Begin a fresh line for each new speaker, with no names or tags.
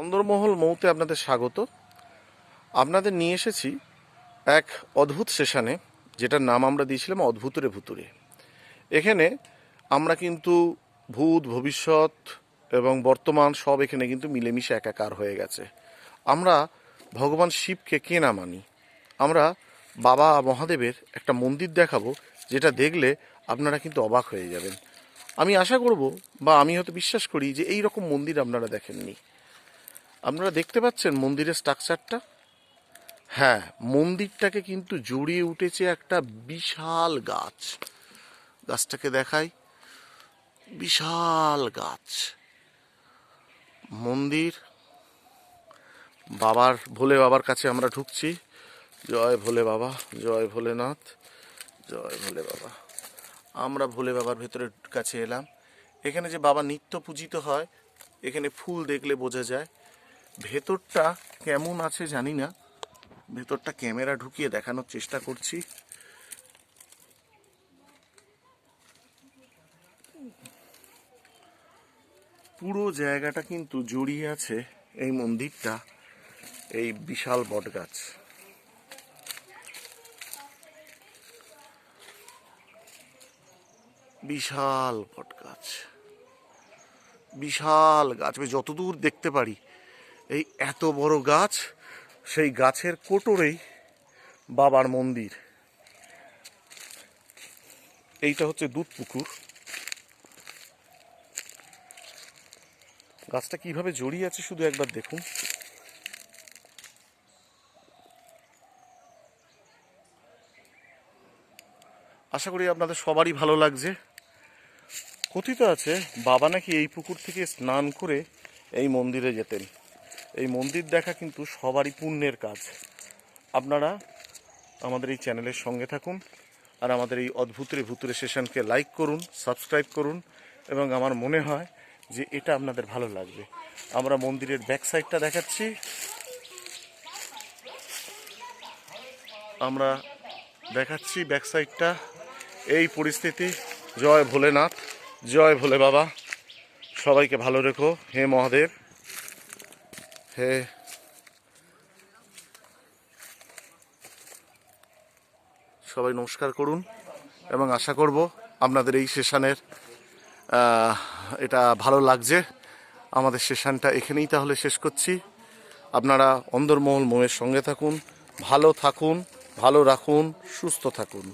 অন্দরমহল মৌতে আপনাদের স্বাগত। আপনাদের নিয়ে এসেছি এক অদ্ভুত সেশনে, যেটার নাম আমরা দিয়েছিলাম অদ্ভুতরে ভুতুরে। এখানে আমরা কিন্তু ভূত, ভবিষ্যৎ এবং বর্তমান সব এখানে কিন্তু মিলেমিশে একাকার হয়ে গেছে। আমরা ভগবান শিবকে কে না মানি? আমরা বাবা মহাদেবের একটা মন্দির দেখাবো, যেটা দেখলে আপনারা কিন্তু অবাক হয়ে যাবেন। আমি আশা করব বা আমি হয়তো বিশ্বাস করি যে এই রকম মন্দির আপনারা দেখেননি। আপনারা দেখতে পাচ্ছেন মন্দিরের স্ট্রাকচারটা? হ্যাঁ মন্দিরটাকে কিন্তু জড়িয়ে উঠেছে একটা বিশাল গাছ। গাছটাকে দেখাই। বিশাল গাছ। মন্দির। বাবার, ভোলে বাবার কাছে আমরা ঢুকছি। জয় ভোলে বাবা, জয় ভোলেনাথ, জয় ভোলে বাবা। আমরা ভোলে বাবার ভেতরে কাছে এলাম। এখানে যে বাবা নিত্য পূজিত হয়, এখানে ফুল দেখলে বোঝা যায়। ভেতরটা কেমন আছে জানি না। ভেতরটা ক্যামেরা ঢুকিয়ে দেখানোর চেষ্টা করছি। পুরো জায়গাটা কিন্তু জড়িয়ে আছে এই মন্দিরটা, এই বিশাল বটগাছ। বিশাল বটগাছ। বিশাল গাছ, আমি যতদূর দেখতে পারি এই এত বড় গাছ, সেই গাছের কোটরেই বাবার মন্দির। এইটা হচ্ছে দুধ পুকুর। গাছটা কীভাবে জড়িয়ে আছে শুধু একবার দেখুন। আশা করি আপনাদের সবারই ভালো লাগছে। কথিত আছে, বাবা নাকি এই পুকুর থেকে স্নান করে এই মন্দিরে যেতেন। এই মন্দির দেখা কিন্তু সবারই পুণ্যের কাজ। আপনারা আমাদের এই চ্যানেলের সঙ্গে থাকুন আর আমাদের এই অদ্ভুতরে ভুতুরে সেশনকে লাইক করুন সাবস্ক্রাইব করুন এবং আমার মনে হয় যে এটা আপনাদের ভালো লাগবে। আমরা মন্দিরের ব্যাক সাইডটা দেখাচ্ছি। আমরা দেখাচ্ছি ব্যাক সাইডটা এই পরিস্থিতি। জয় ভোলেনাথ। জয় ভোলে বাবা। সবাইকে ভালো রেখো। হে মহাদেব। হে সবাই নমস্কার করুন এবং আশা করব আপনাদের এই সেশানের এটা ভালো লাগছে। আমাদের সেশানটা এখানেই তাহলে শেষ করছি। আপনারা অন্দরমহল মোয়ের সঙ্গে থাকুন, ভালো থাকুন, ভালো রাখুন, সুস্থ থাকুন।